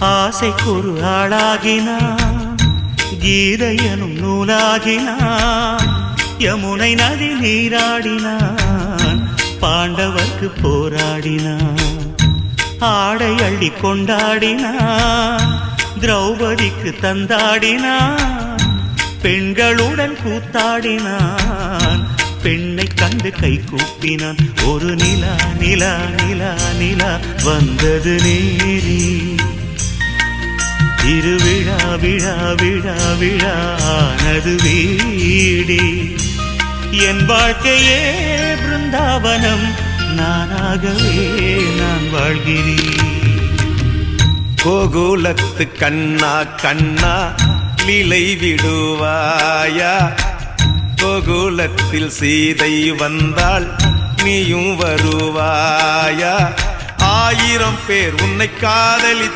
ஆசைக்கொரு ஆளாகினான் கீதையனும் நூலாகினான் யமுனை நதி நீராடினான் பாண்டவர்க்கு போராடினான் ஆடை அள்ளி கொண்டாடினான் திரௌபதிக்கு தந்தாடினான் பெண்களுடன் கூத்தாடினான் பெண்ணை கண்டு கை கூப்பினான். ஒரு நிலா நிலா நிலா நிலா வந்தது நேரி. திருவிழா விழா விழா விழானது வீடே. என் வாழ்க்கையே பிருந்தாவனம் நானாகவே நான் வாழ்கிறேன். கோகுலத்து கண்ணா கண்ணா லீலை விடுவாயா? கோகுலத்தில் சீதை வந்தாள் நீயும் வருவாயா? ஆயிரம் பேர் உன்னை காதலி